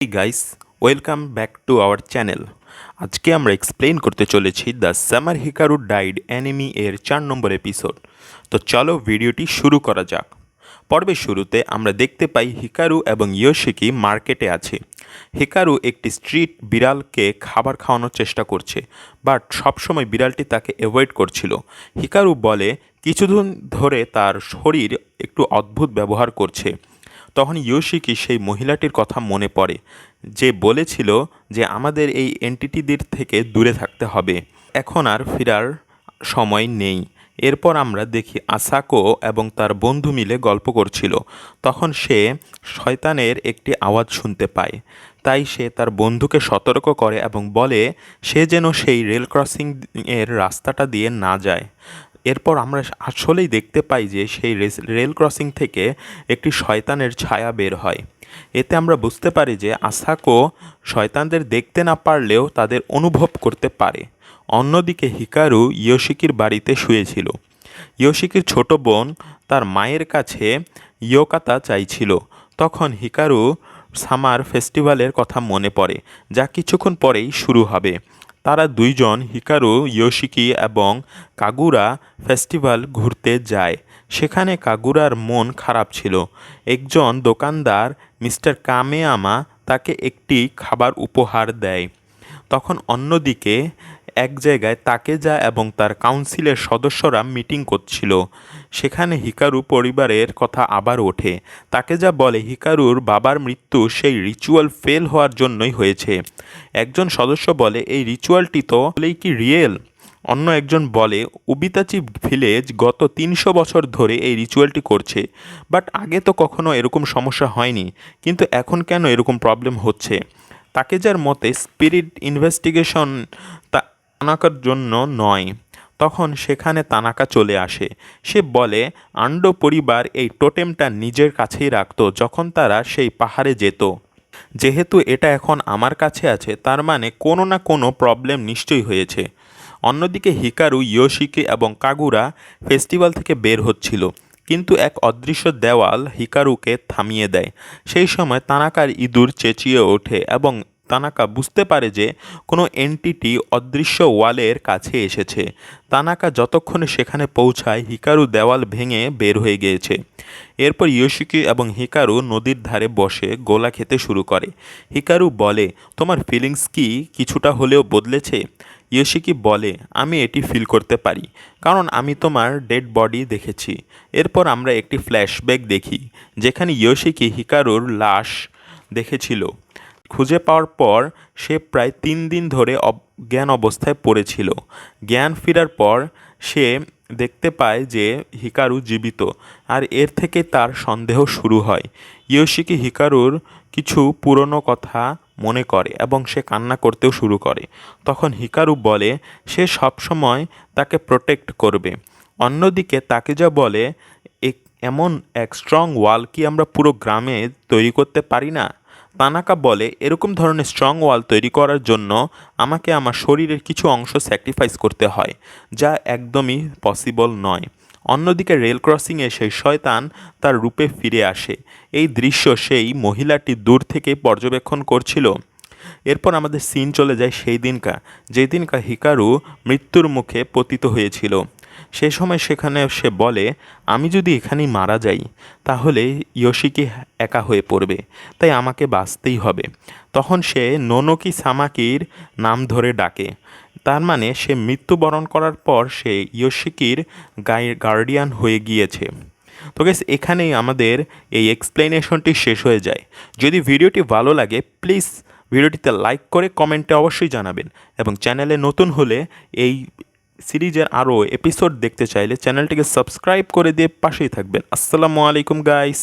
Guys welcome back to our channel আজকে আমরা explain করতে চলেছি the summer Hikaru died anime এর চার নম্বর এপিসোড তো চলো ভিডিওটি শুরু করা যাক। পর্বের শুরুতে আমরা দেখতে পাই হিকারু এবং ইয়োশিকি মার্কেটে আছে। হিকারু একটি স্ট্রিট বিড়ালকে খাবার খাওয়ানোর চেষ্টা করছে বাট সবসময় বিড়ালটি তাকে অ্যাভয়েড করছিল। হিকারু বলে, কিছুদিন ধরে তার শরীর একটু অদ্ভুত ব্যবহার করছে। তখন ইয়োশিকি সেই মহিলাটির কথা মনে পড়ে, যে বলেছিল যে আমাদের এই এন্টিটিদের থেকে দূরে থাকতে হবে। এখন আর ফেরার সময় নেই। এরপর আমরা দেখি আসাকো এবং তার বন্ধু মিলে গল্প করছিল। তখন সে শয়তানের একটি আওয়াজ শুনতে পায়। তাই সে তার বন্ধুকে সতর্ক করে এবং বলে, সে যেন সেই রেল ক্রসিং এর রাস্তাটা দিয়ে না যায়। এরপর আমরা আসলেই দেখতে পাই যে সেই রেল ক্রসিং থেকে একটি শয়তানের ছায়া বের হয়। এতে আমরা বুঝতে পারি যে আসাকো শয়তানদের দেখতে না পারলেও তাদের অনুভব করতে পারে। অন্যদিকে হিকারু ইয়োশিকির বাড়িতে শুয়েছিল। ইয়োশিকির ছোট বোন তার মায়ের কাছে ইয়োকাতা চাইছিল। তখন হিকারু সামার ফেস্টিভ্যালের কথা মনে পড়ে, যা কিছুক্ষণ পরেই শুরু হবে। তারা দুইজন হিকারু, ইয়োশিকি এবং কাগুরা ফেস্টিভ্যাল ঘুরতে যায়। সেখানে কাগুরার মন খারাপ ছিল। একজন দোকানদার, মিস্টার কামেয়ামা, তাকে একটি খাবার উপহার দেয়। তখন অন্যদিকে এক জায়গায় তাকেজা এবং তার কাউন্সিলের সদস্যরা মিটিং করছিল। সেখানে হিকারু পরিবারের কথা আবার ওঠে। তাকেজা বলে হিকারুর বাবার মৃত্যু সেই রিচুয়াল ফেল হওয়ার জন্যই হয়েছে। একজন সদস্য বলে, এই রিচুয়ালটি তো বলেই কি রিয়েল? অন্য একজন বলে, উবিতাচি ভিলেজ গত তিনশো বছর ধরে এই রিচুয়ালটি করছে, বাট আগে তো কখনো এরকম সমস্যা হয়নি, কিন্তু এখন কেন এরকম প্রবলেম হচ্ছে? তাকে যার মতে, স্পিরিট ইনভেস্টিগেশন তানাকার জন্য নয়। তখন সেখানে তানাকা চলে আসে। সে বলে, আন্ডো পরিবার এই টোটেমটা নিজের কাছেই রাখতো যখন তারা সেই পাহাড়ে যেত। যেহেতু এটা এখন আমার কাছে আছে, তার মানে কোনো না কোনো প্রবলেম নিশ্চয়ই হয়েছে। অন্যদিকে হিকারু, ইয়োশিকে এবং কাগুরা ফেস্টিভ্যাল থেকে বের হচ্ছিল। কিন্তু এক অদৃশ্য দেওয়াল হিকারুকে থামিয়ে দেয়। সেই সময় তানাকার ইঁদুর চেঁচিয়ে ওঠে এবং তানাকা বুঝতে পারে যে কোনো এন্টিটি অদৃশ্য ওয়ালের কাছে এসেছে। তানাকা যতক্ষণে সেখানে পৌঁছায়, হিকারু দেওয়াল ভেঙে বের হয়ে গিয়েছে। এরপর ইয়োশিকি এবং হিকারু নদীর ধারে বসে গোলা খেতে শুরু করে। হিকারু বলে, তোমার ফিলিংস কি কিছুটা হলেও বদলেছে? ইয়োশিকি বলে, আমি এটি ফিল করতে পারি, কারণ আমি তোমার ডেড বডি দেখেছি। এরপর আমরা একটি ফ্ল্যাশব্যাক দেখি, যেখানে ইয়োশিকি হিকারুর লাশ দেখেছিল। খুঁজে পাওয়ার পর সে প্রায় তিন দিন ধরে জ্ঞান অবস্থায় পড়েছিল। জ্ঞান ফেরার পর সে দেখতে পায় যে হিকারু জীবিত আর এর থেকে তার সন্দেহ শুরু হয়। ইয়োশিকি হিকারুর কিছু পুরনো কথা মনে করে এবং সে কান্না করতেও শুরু করে। তখন হিকারু বলে, সে সবসময় তাকে প্রোটেক্ট করবে। অন্যদিকে তাকে যা বলে এমন এক স্ট্রং ওয়াল কি আমরা পুরো গ্রামে তৈরি করতে পারি না? তানাকা বলে, এরকম ধরনের স্ট্রং ওয়াল তৈরি করার জন্য আমাকে আমার শরীরের কিছু অংশ স্যাক্রিফাইস করতে হয়, যা একদমই পসিবল নয়। অন্যদিকে রেল ক্রসিংয়ে সেই শয়তান তার রূপে ফিরে আসে। এই দৃশ্য সেই মহিলাটি দূর থেকে পর্যবেক্ষণ করছিল। এরপর আমাদের সিন চলে যায় সেই দিনকা যেই দিনকা হিকারু মৃত্যুর মুখে পতিত হয়েছিল। সে সময় সেখানে সে বলে, আমি যদি এখানেই মারা যাই, তাহলে ইয়োশিকি একা হয়ে পড়বে, তাই আমাকে বাঁচতেই হবে। তখন সে নোনকি সামাকির নাম ধরে ডাকে। তার মানে সে মৃত্যুবরণ করার পর সে ইয়োশিকির গার্ডিয়ান হয়ে গিয়েছে। তো গেস এখানেই আমাদের এই এক্সপ্লেনেশনটি শেষ হয়ে যায়। যদি ভিডিওটি ভালো লাগে প্লিজ ভিডিওটিতে লাইক করে কমেন্টে অবশ্যই জানাবেন এবং চ্যানেলে নতুন হলে এই সিরিজের আরও এপিসোড দেখতে চাইলে চ্যানেলটিকে সাবস্ক্রাইব করে দিয়ে পাশেই থাকবেন। আসসালামু আলাইকুম গাইস